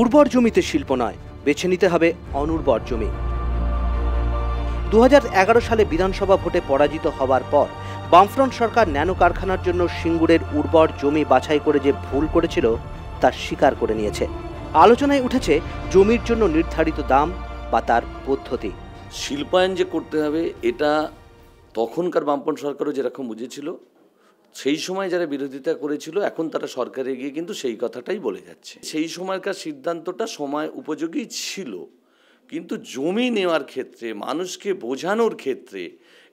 উর্বর জমিতে শিল্প নয়, বেছে নিতে হবে অনুর্বর জমি। দুহাজার এগারো সালে বিধানসভা ভোটে পরাজিত হওয়ার পর বামফ্রন্ট সরকার ন্যানো কারখানার জন্য সিঙ্গুরের উর্বর জমি বাছাই করে যে ভুল করেছিল, তা স্বীকার করে নিয়েছে। আলোচনায় উঠেছে জমির জন্য নির্ধারিত দাম বা তার পদ্ধতি। শিল্পায়ন যে করতে হবে, এটা তখনকার বামপন সরকারও যেরকম বুঝেছিল সেই সময় যারা বিরোধিতা করেছিল, এখন তারা সরকারে গিয়ে কিন্তু সেই কথাটাই বলে যাচ্ছে। সেই সময়কার সিদ্ধান্তটা সময় উপযোগী ছিল, কিন্তু জমি নেওয়ার ক্ষেত্রে, মানুষকে বোঝানোর ক্ষেত্রে,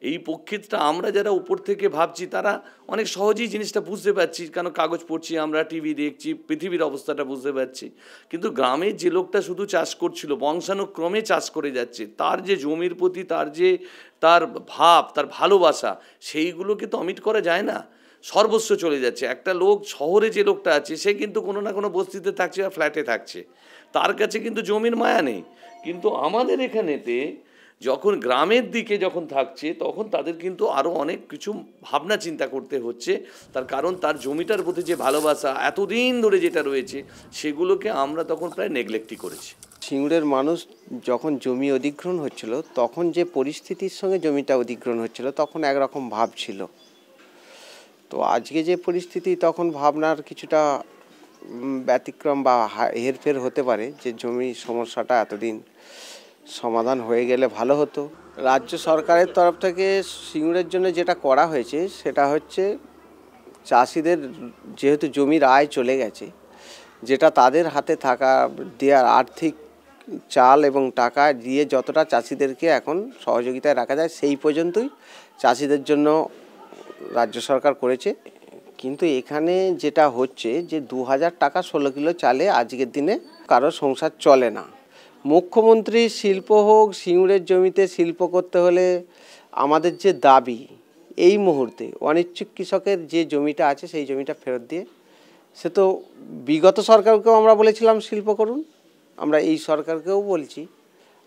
এই প্রক্ষেত্রটা আমরা যারা উপর থেকে ভাবছি, তারা অনেক সহজেই জিনিসটা বুঝতে পারছি, কেন কাগজ পড়ছি, আমরা টিভি দেখছি, পৃথিবীর অবস্থাটা বুঝতে পারছি। কিন্তু গ্রামের যে লোকটা শুধু চাষ করছিল, বংশানুক্রমে চাষ করে যাচ্ছে, তার যে জমির প্রতি, তার যে, তার ভাব, তার ভালোবাসা, সেইগুলোকে তো অমিট করা যায় না। সর্বস্ব চলে যাচ্ছে। একটা লোক শহরে যে লোকটা আছে, সে কিন্তু কোনো না কোনো বস্তিতে থাকছে বা ফ্ল্যাটে থাকছে। তার কাছে কিন্তু জমির মায়া নেই। কিন্তু আমাদের এখানেতে যখন গ্রামের দিকে যখন থাকছে, তখন তাদের কিন্তু আরও অনেক কিছু ভাবনা চিন্তা করতে হচ্ছে। তার কারণ তার জমিটার প্রতি যে ভালোবাসা এতদিন ধরে যেটা রয়েছে, সেগুলোকে আমরা তখন প্রায় নেগলেক্টই করেছি। সিঙ্গুরের মানুষ যখন জমি অধিগ্রহণ হচ্ছিল, তখন যে পরিস্থিতির সঙ্গে জমিটা অধিগ্রহণ হচ্ছিল, তখন একরকম ভাব ছিল। তো আজকে যে পরিস্থিতি, তখন ভাবনার কিছুটা ব্যতিক্রম বা হেরফের হতে পারে যে জমি সমস্যাটা এতদিন সমাধান হয়ে গেলে ভালো হতো। রাজ্য সরকারের তরফ থেকে সিঙ্গুরের জন্য যেটা করা হয়েছে, সেটা হচ্ছে চাষিদের যেহেতু জমির আয় চলে গেছে, যেটা তাদের হাতে থাকা, দেওয়ার আর্থিক চাল এবং টাকা দিয়ে যতটা চাষিদেরকে এখন সহযোগিতায় রাখা যায়, সেই পর্যন্তই চাষিদের জন্য রাজ্য সরকার করেছে, কিন্তু এখানে যেটা হচ্ছে যে দু হাজার টাকা ষোলো কিলো চালে আজকের দিনে কারও সংসার চলে না। মুখ্যমন্ত্রী শিল্প হোক, সিঙ্গুরের জমিতে শিল্প করতে হলে আমাদের যে দাবি, এই মুহূর্তে অনিচ্ছুক কৃষকের যে জমিটা আছে, সেই জমিটা ফেরত দিয়ে, সে তো বিগত সরকারকেও আমরা বলেছিলাম শিল্প করুন। আমরা এই সরকারকেও বলছি,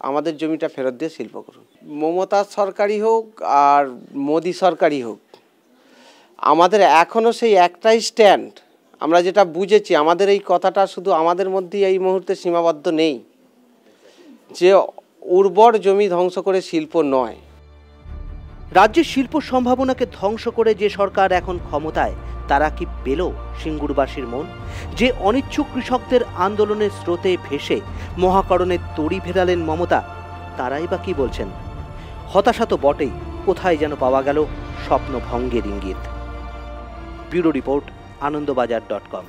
আমাদের জমিটা ফেরত দিয়ে শিল্প করুন। মমতা সরকারি হোক আর মোদি সরকারি হোক আমাদের এখনও সেই একটাই স্ট্যান্ড আমরা যেটা বুঝেছি, আমাদের এই কথাটা শুধু আমাদের মধ্যেই এই মুহূর্তে সীমাবদ্ধ নেই। যে উর্বর জমি ধ্বংস করে শিল্প নয়। রাজ্যের শিল্প সম্ভাবনাকে ধ্বংস করে যে সরকার এখন ক্ষমতায়, তারা কি পেল সিঙ্গুরবাসীর মন? যে অনিচ্ছুক কৃষকদের আন্দোলনের স্রোতে ভেসে মহাকরণের তড়ি ফেরালেন মমতা, তারাই বা কি বলছেন? হতাশা তো বটেই, কোথায় যেন পাওয়া গেল স্বপ্ন ভঙ্গের ইঙ্গিত। Bureau report Anandabazar dot com.